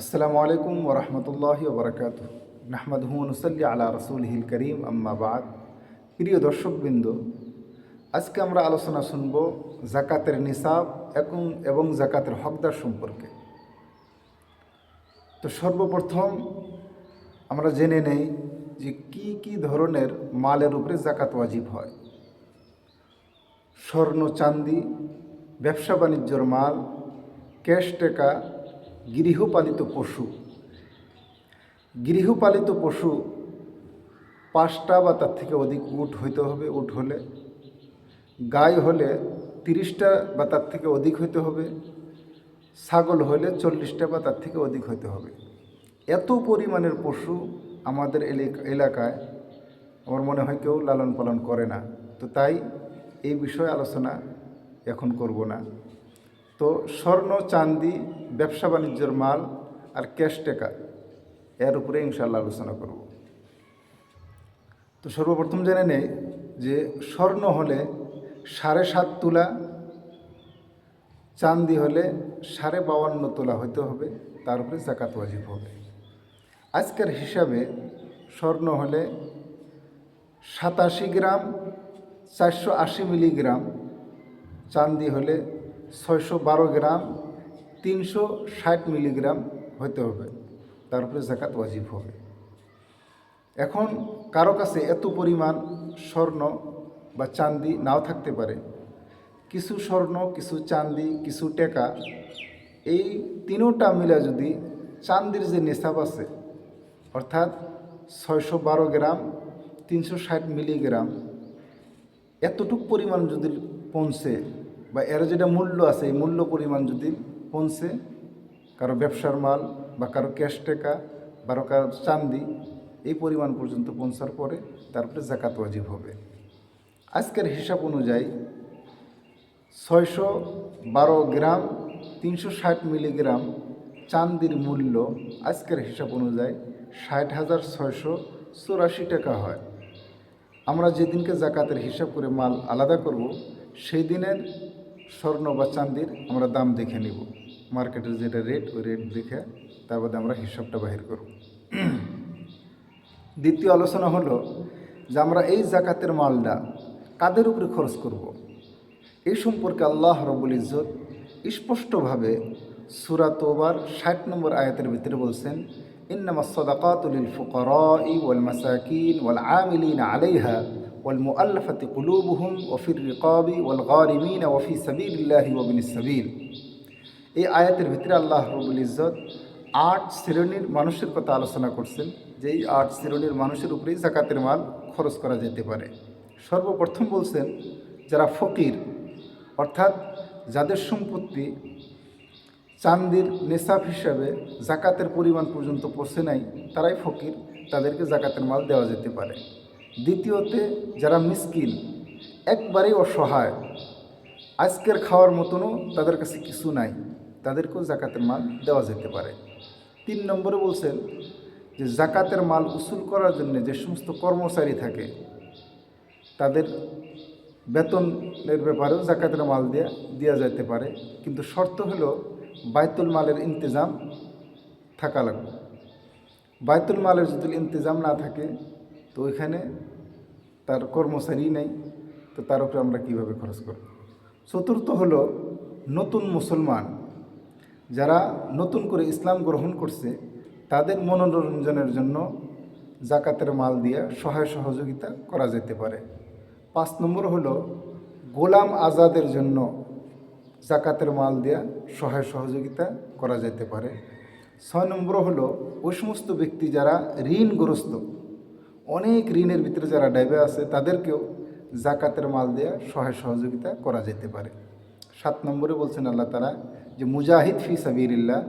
আসসালামু আলাইকুম ওরহমতুল্লাহ ওবরাকাত নাহমদ হুমনুসল্লি আলা রসুলহিল করিম, আম্মা বাদ। প্রিয় দর্শকবৃন্দ, আজকে আমরা আলোচনা শুনব জাকাতের নিসাব এবং এবং জাকাতের হকদার সম্পর্কে। তো সর্বপ্রথম আমরা জেনে নেই যে কি কি ধরনের মালের উপরে জাকাত ওয়াজিব হয়। স্বর্ণ চান্দি ব্যবসা বাণিজ্যর মাল, ক্যাশ টাকা গৃহপালিত পশু। গৃহপালিত পশু পাঁচটা বা তার থেকে অধিক উট হইতে হবে, উট হলে। গাই হলে তিরিশটা বা তার থেকে অধিক হইতে হবে। ছাগল হলে চল্লিশটা বা তার থেকে অধিক হইতে হবে। এত পরিমাণের পশু আমাদের এলাকা- এলাকায় আমার মনে হয় কেউ লালন পালন করে না। তো তাই এই বিষয়ে আলোচনা এখন করব না। তো স্বর্ণ চান্দি ব্যবসা বাণিজ্যের মাল আর ক্যাশ টাকা, এর উপরে ইনশাল্লাহ আলোচনা করব। তো সর্বপ্রথম জেনে নেই যে স্বর্ণ হলে সাড়ে সাত তোলা চান্দি হলে সাড়ে বাউান্ন তোলা হইতে হবে, তার উপরে জাকাত ওয়াজিব হবে। আজকের হিসাবে স্বর্ণ হলে সাতাশি গ্রাম, চারশো আশি মিলিগ্রাম চান্দি হলে ছয়শো বারো গ্রাম তিনশো ষাট মিলিগ্রাম হইতে হবে। তার উপরে জাকাত ওয়াজিব হবে। এখন কারও কাছে এত পরিমাণ স্বর্ণ বা চান্দি নাও থাকতে পারে, কিছু স্বর্ণ, কিছু চান্দি কিছু টেকা, এই তিনোটা মিলে যদি চান্দির যে নেশাব আছে, অর্থাৎ ছয়শো বারো গ্রাম, তিনশো ষাট মিলিগ্রাম, এতটুক পরিমাণ যদি পৌঁছে বা এর যেটা মূল্য আছে, এই মূল্য পরিমাণ যদি পৌঁছে, কারও ব্যবসার মাল বা কারও ক্যাশ টাকা বা কারও চান্দি, এই পরিমাণ পর্যন্ত পৌঁছার পরে তারপরে জাকাত ওয়াজিব হবে। আজকের হিসাব অনুযায়ী ছয়শো বারো গ্রাম, তিনশো ষাট মিলিগ্রাম চান্দির মূল্য আজকের হিসাব অনুযায়ী ষাট হাজার ছয়শো চুরাশি টাকা হয়। আমরা যেদিনকে জাকাতের হিসাব করে মাল আলাদা করব, সেই দিনের স্বর্ণ বা চান্দির আমরা দাম দেখে নিব। মার্কেটের যেটা রেট ওই রেট দেখে তার বাদে আমরা হিসাবটা বাহির করব। দ্বিতীয় আলোচনা হলো যে আমরা এই জাকাতের মালটা কাদের উপরে খরচ করব। এই সম্পর্কে আল্লাহ রবুল ইজ্জত স্পষ্টভাবে সুরা তোবার ষাট নম্বর আয়াতের ভিতরে বলছেন ইন্নামা সদাকাতুলিল ফুকরাই ওয়াল মাসাকিন ওয়াল আমিলিন আলাইহা। মুআল্লাফাতি কুলুবুহুম ওফির রিকাবি ওয়াল গারিমিন ওফি সাবিলিল্লাহি ওয়াবিনিস সাবিল এই আয়াতের ভিতরে আল্লাহ রবুল ইজ্জত আট শ্রেণির মানুষের কথা আলোচনা করছেন, যে এই আট শ্রেণির মানুষের উপরেই জাকাতের মাল খরচ করা যেতে পারে। সর্বপ্রথম বলছেন, যারা ফকির, অর্থাৎ যাদের সম্পত্তি চান্দির নেশাব হিসাবে জাকাতের পরিমাণ পর্যন্ত পৌঁছে নাই, তারাই ফকির, তাদেরকে জাকাতের মাল দেওয়া যেতে পারে। দ্বিতীয়তে, যারা মিসকিন, একবারেই অসহায়। আজকের খাওয়ার মতনও তাদের কাছে কিছু নাই। তাদেরকেও জাকাতের মাল দেওয়া যেতে পারে। তিন নম্বরে বলছেন যে, জাকাতের মাল উসুল করার জন্য যে সমস্ত কর্মচারী থাকে, তাদের বেতনের ব্যাপারেও জাকাতের মাল দেওয়া দেওয়া যেতে পারে। কিন্তু শর্ত হলো বাইতুল মালের ইন্তজাম থাকা লাগবে। বাইতুল মালের যদি ইন্তজাম না থাকে তো ওইখানে তার কর্মচারী নেই, তো তার উপরে আমরা কীভাবে খরচ করব? চতুর্থ হলো নতুন মুসলমান। যারা নতুন করে ইসলাম গ্রহণ করছে, তাদের মনোরঞ্জনের জন্য জাকাতের মাল দিয়ে সহায় সহযোগিতা করা যেতে পারে। পাঁচ নম্বর হলো গোলাম আজাদের জন্য জাকাতের মাল দেয়া সহায় সহযোগিতা করা যেতে পারে। ছয় নম্বর হলো ওই সমস্ত ব্যক্তি যারা ঋণগ্রস্ত অনেক ঋণের ভিতরে যারা ডাইবে আছে, তাদেরকেও জাকাতের মাল দেয়া সহায় সহযোগিতা করা যেতে পারে। সাত নম্বরে বলছেন আল্লাহ তারা যে, মুজাহিদ ফি সাবিরিল্লাহ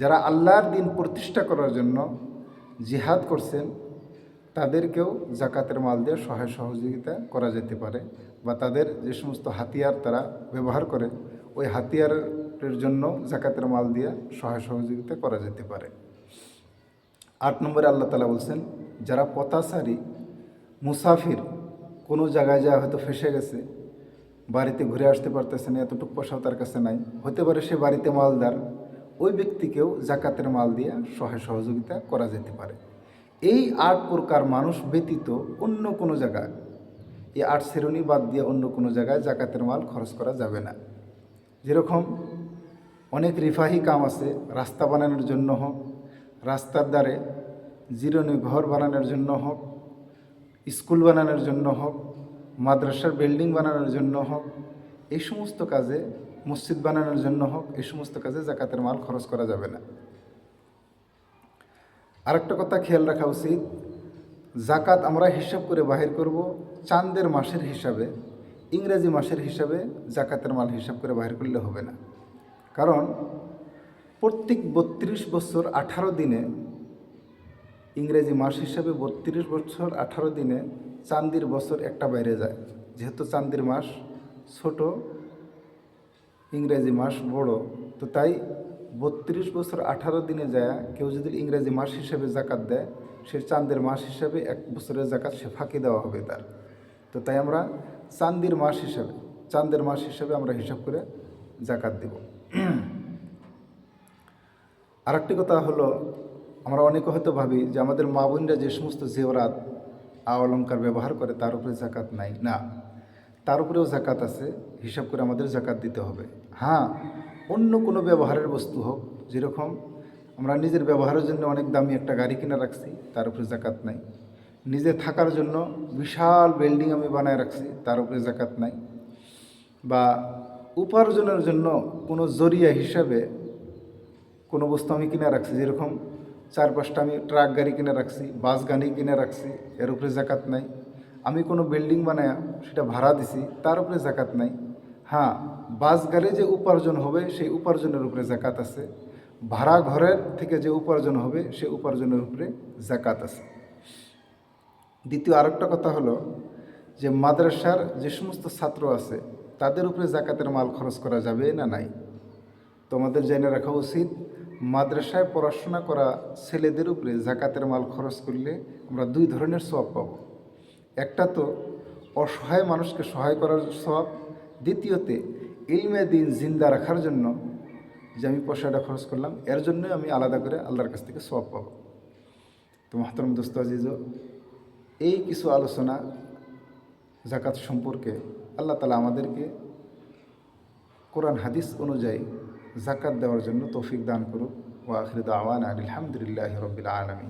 যারা আল্লাহর দিন প্রতিষ্ঠা করার জন্য জিহাদ করছেন, তাদেরকেও জাকাতের মাল দিয়ে সহায় সহযোগিতা করা যেতে পারে বা তাদের যে সমস্ত হাতিয়ার তারা ব্যবহার করে, ওই হাতিয়ারের জন্য জাকাতের মাল দিয়ে সহায় সহযোগিতা করা যেতে পারে। আট নম্বরে আল্লাহ তালা বলছেন যারা পতাসারি মুসাফির, কোনো জায়গায় যা হয়তো ফেসে গেছে, বাড়িতে ঘুরে আসতে পারতেছে না, এতটুকু পয়সাও তার কাছে নাই। হতে পারে সে বাড়িতে মালদার, ওই ব্যক্তিকেও জাকাতের মাল দিয়ে সহায় সহযোগিতা করা যেতে পারে। এই আট প্রকার মানুষ ব্যতীত অন্য কোনো জায়গায়, এই আট শ্রেণি বাদ দিয়ে অন্য কোনো জায়গায় জাকাতের মাল খরচ করা যাবে না। যেরকম অনেক রিফাহি কাম আছে, রাস্তা বানানোর জন্য হোক, রাস্তার দ্বারে জিরনি ঘর বানানোর জন্য হোক, স্কুল বানানোর জন্য হোক, মাদ্রাসার বিল্ডিং বানানোর জন্য হোক, এই সমস্ত কাজে মসজিদ বানানোর জন্য হোক, এই সমস্ত কাজে জাকাতের মাল খরচ করা যাবে না। আরেকটা কথা খেয়াল রাখা উচিত, জাকাত আমরা হিসাব করে বাহির করব, চাঁদের মাসের হিসাবে, ইংরেজি মাসের হিসাবে জাকাতের মাল হিসাব করে বাহির করলে হবে না। কারণ প্রত্যেক বত্রিশ বছর আঠারো দিনে ইংরেজি মাস হিসাবে বত্রিশ বছর আঠারো দিনে চান্দির বছর একটা বাইরে যায়। যেহেতু চান্দির মাস ছোট, ইংরেজি মাস বড়, তো তাই বত্রিশ বছর আঠারো দিনে যায়। কেউ যদি ইংরেজি মাস হিসাবে জাকাত দেয়, সে চাঁদের মাস হিসাবে এক বছরের জাকাত সে ফাঁকি দেওয়া হবে তার। তো তাই আমরা চান্দির মাস হিসাবে, চাঁদের মাস হিসাবে আমরা হিসাব করে জাকাত দেব। আরেকটি কথা হলো আমরা অনেকে হয়তো ভাবি যে আমাদের মা বোনরা যে সমস্ত জেওরাত আ অলঙ্কার ব্যবহার করে, তার উপরে জাকাত নাই। না, তার উপরেও জাকাত আছে, হিসাব করে আমাদের জাকাত দিতে হবে। হ্যাঁ অন্য কোনো ব্যবহারের বস্তু হোক, যেরকম আমরা নিজের ব্যবহারের জন্য অনেক দামি একটা গাড়ি কিনে রাখছি, তার উপরে জাকাত নাই। নিজে থাকার জন্য বিশাল বিল্ডিং আমি বানায় রাখছি, তার উপরে জাকাত নাই। বা উপার্জনের জন্য কোনো জরিয়া হিসাবে কোনো বস্তু আমি কিনে রাখছি, যেরকম চার পাঁচটা আমি ট্রাক গাড়ি কিনে রাখছি, বাস গাড়ি কিনে রাখছি, এর উপরে জাকাত নাই। আমি কোনো বিল্ডিং বানায় সেটা ভাড়া দিছি, তার উপরে জাকাত নাই। হ্যাঁ বাস গাড়ি যে উপার্জন হবে সেই উপার্জনের উপরে জাকাত আছে। ভাড়া ঘরের থেকে যে উপার্জন হবে সেই উপার্জনের উপরে জাকাত আছে। দ্বিতীয় আরেকটা কথা হলো যে মাদ্রাসার যে সমস্ত ছাত্র আছে, তাদের উপরে জাকাতের মাল খরচ করা যাবে না নাই? তোমাদের জেনে রাখা উচিত মাদ্রাসায় পড়াশোনা করা ছেলেদের উপরে জাকাতের মাল খরচ করলে আমরা দুই ধরনের সব পাবো। একটা তো অসহায় মানুষকে সহায় করার সব দ্বিতীয়তে ইলমে দিন জিন্দা রাখার জন্য যে আমি পয়সাটা খরচ করলাম, এর জন্যই আমি আলাদা করে আল্লাহর কাছ থেকে সব পাবো। তো মাহতরম দোস্ত আজিজ এই কিছু আলোচনা জাকাত সম্পর্কে আল্লাহ তালা আমাদেরকে কোরআন, হাদিস অনুযায়ী জাকাত দেওয়ার জন্য তৌফিক দান করুক ও আখির দাওয়ান আলহামদুলিল্লাহ রবিল আলমী